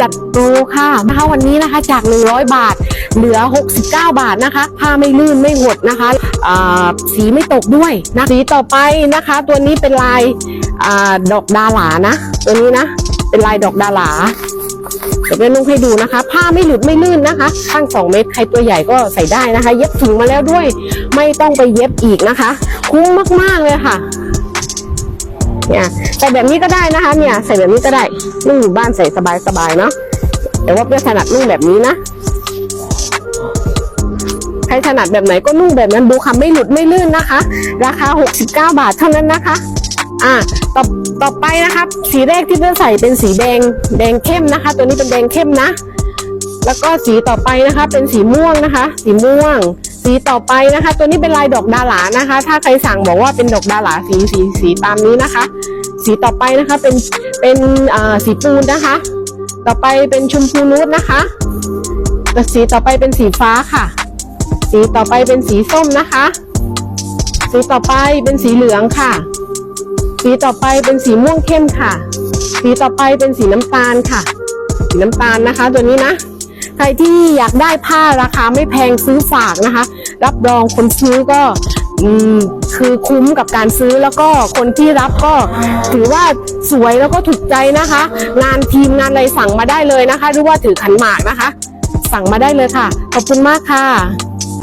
จัดโปรค่ะนะคะวันนี้นะคะจาก 100 บาท เหลือ 69 บาทนะคะผ้าไม่ลื่นไม่หดนะคะสีไม่ตกด้วยนะสีต่อไปนะคะ ตัวนี้เป็นลายอดอกดาหลานะ ตัวนี้นะ เป็นลายดอกดาหลาเดี๋ยวแม่นุ่งให้ดูนะคะ ผ้าไม่หลุดไม่ลื่นนะคะ ข้าง 2 เมตรใครตัวใหญ่ก็ใส่ได้นะคะ เย็บถุงมาแล้วด้วย ไม่ต้องไปเย็บอีกนะคะ คุ้มมากๆเลยค่ะ เนี่ยใส่แบบนี้ก็ได้นะคะเนี่ยใส่แบบนี้ก็ได้นุ่งอยู่บ้านใส่สบายๆเนาะแต่ว่าเพื่อถนัดนุ่งแบบนี้นะใครถนัดแบบไหนก็นุ่งแบบนั้นดูค่ะไม่หลุดไม่ลื่นนะคะ ราคา 69 บาทเท่านั้นนะคะอ่าต่อต่อไปนะครับ สีแรกที่เพื่อนใส่เป็นสีแดงแดงเข้มนะคะ ตัวนี้เป็นแดงเข้มนะ แล้วก็สีต่อไปนะคะ เป็นสีม่วงนะคะ สีม่วง สีต่อไปนะคะ ตัวนี้เป็นลายดอกดาหลานะคะ ถ้าใครสั่งบอกว่าเป็นดอกดาหลาสีสีสีตามนี้นะคะ สีต่อไปนะคะเป็นเป็นอ่าสีปูนนะคะ ต่อไปเป็นชมพูนูดนะคะแต่สีต่อไปเป็นสีฟ้าค่ะ สีต่อไปเป็นสีส้มนะคะ สีต่อไปเป็นสีเหลืองค่ะ สีต่อไปเป็นสีม่วงเข้มค่ะ สีต่อไปเป็นสีน้ำตาลค่ะ สีน้ำตาลนะคะ ตัวนี้นะ ใครที่อยากได้ผ้าราคาไม่แพงซื้อฝากนะคะ รับรองคนซื้อก็อคือคุ้มกับการซื้อแล้วก็คนที่รับก็ถือว่าสวยแล้วก็ถูกใจนะคะ งานทีมงานอะไรสั่งมาได้เลยนะคะ หรือว่าถือขันหมากนะคะ สั่งมาได้เลยค่ะ ขอบคุณมากค่ะ